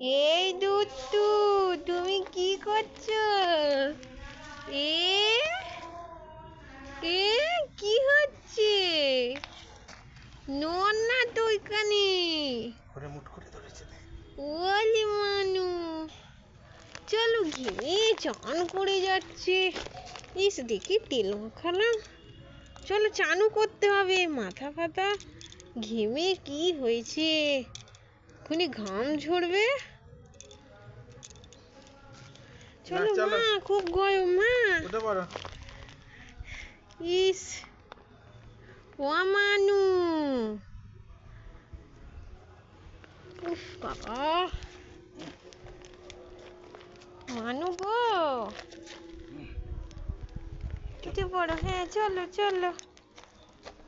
এই দুত্তু তুমি কি করছ? এ এ কি হচ্ছে? নন না তো ওইখানে করে মুট করে ধরেছে। ওলি মানু। চলো ঘেমে চান করে যাচ্ছে। ইস দেখি তেল মাখালাম চলো চানও করতে হবে মাথা ফাতা। ঘেমে কি হয়েছে? এখনই ঘাম ঝরবে? চলো চলো। মা খুব গরম মা। উঠে পড়ো। ইস ও মানু উফ বাবা। মানু গো। উঠে পড়ো হ্যাঁ চলো চলো।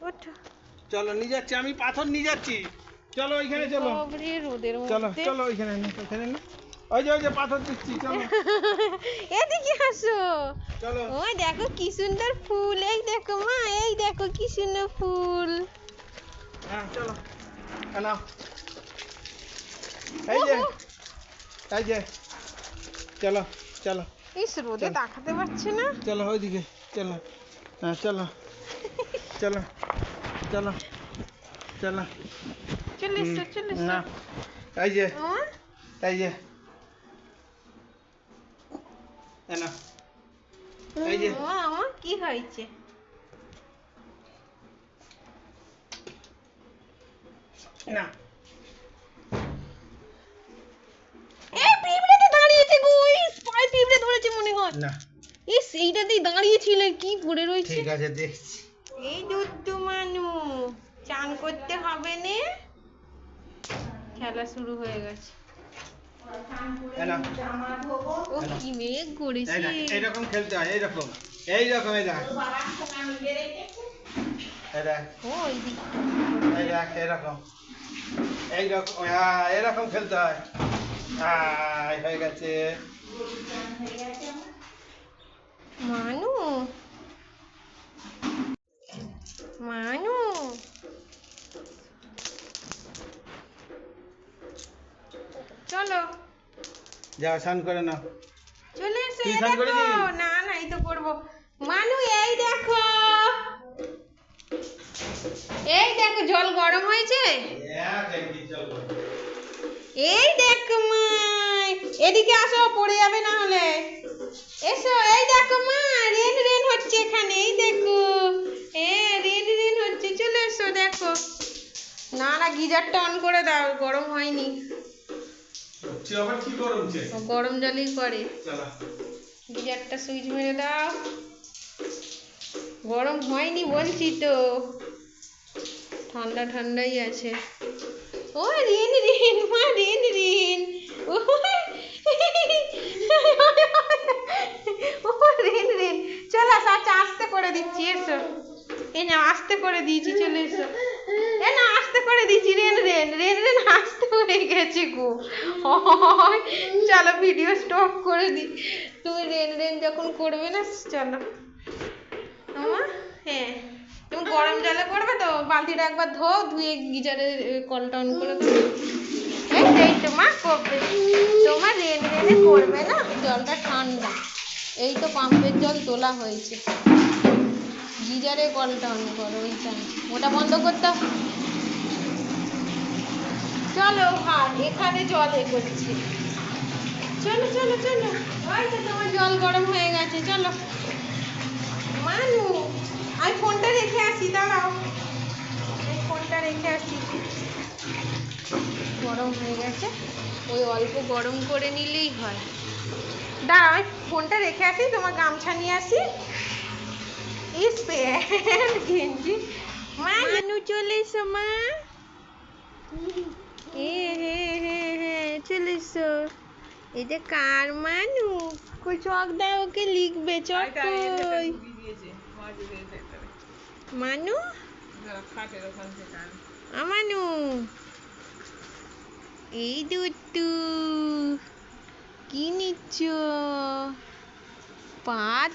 ওঠো। চলো নিয়ে যাচ্ছি। আমি পাথর নিয়ে যাচ্ছি। চলো ওইখানে চলো। রোদের চলো মধ্যে। চলো ওইখানে ওইখানে। ওই যে ওই যে পাথর দিচ্ছি চলো। এদিকে আসো। চলো। ওই দেখো কি সুন্দর ফুল এই দেখো মা এই দেখো কি সুন্দর ফুল। হ্যাঁ চলো। নাও। এই যে এই যে। চলো চলো। ইস রোদে। তাকাতে পারছে না। চলো ওইদিকে চলো। হ্যাঁ চলো। চলো চলো চলো। চলে হুম, এসো চলে না। এসো এই যে। এই যে। এই নাও। এই যে। আমার কি হয়েছে? না। এই পিঁপড়েতে দাঁড়িয়েছে গো ইস পায়ে পিঁপড়ে ধরেছে মনে হয়। না। ইস এইটাতেই দাঁড়িয়েছিল কি পড়ে রয়েছে? ঠিক আছে দেখছি। এই দুধু মানু চান করতে হবে নে। খেলা শুরু হয়ে গেছে। ও কি মেঘ করেছে। এইরকম খেলতে হয় এইরকম। এইরকম এই দেখ। এরকম এইরকম। হ্যাঁ এরকম খেলতে হয়। হ্যাঁ হয়ে গেছে। মানু। মানু যাও স্নান করে নাও। চলে এসো দেখো। না না এই তো করব। মানু এই দেখো। এই দেখো জল গরম হয়েছে? এই দেখো মাই এদিকে আসো পড়ে যাবে না হলে। এসো এই দেখো মা রেন রেন হচ্ছে এখানে এই দেখো। এ রেন রেন হচ্ছে চলে এসো দেখো। না না গিজারটা অন করে দাও গরম হয়নি। আবার কি করছে ও গরম জলই করে। চলো গিজারটা সুইচ মেরে দাও। গরম হয়নি বলছি তো। ঠান্ডা ঠান্ডাই আছে। ও রিন রিন মা রিন রিন। ও ও রিন রিন। চলো আচ্ছা আস্তে করে দিচ্ছি এসো। এই না আস্তে করে দিয়েছি চলে এসো। এ না, আস্তে করে দিয়েছি রেন রেন রেন রেন, আস্তে হয়ে গেছে গো। চলো ভিডিও স্টপ করে দিই তুমি রেন রেন যখন করবে না, চলো। আমার হ্যাঁ। তুমি গরম জলে করবে তো, বালতিটা একবার ধো ধুয়ে গিজারে কলটা অন করে এই তো মা করবে। তোমার রেন, রেনে করবে না, জলটা ঠান্ডা। এই তো পাম্পের জল তোলা হয়েছে। গিজারে কলটা অন করো ওইটা। ওটা বন্ধ করতে হবে। চলো ভাত এখানে জল এ করছি। চলো চলো চলো। ওই তো তোমার জল গরম হয়ে গেছে চলো। মানু আমি ফোনটা রেখে আসি দাঁড়াও। এই ফোনটা রেখে আসি। গরম হয়ে গেছে। ওই অল্প গরম করে নিলেই হয়। দাঁড়াও আমি ফোনটা রেখে আসি তোমার গামছা নিয়ে আসি। ইস প্যান্ট গেঞ্জি মা মানু চলে এসো মা এ হে হে হে চলে এসো এটা কার মানু কই চক দাও ওকে লিখবে চক কই মানু আমানু এই দুটু কি নিচ্ছ পা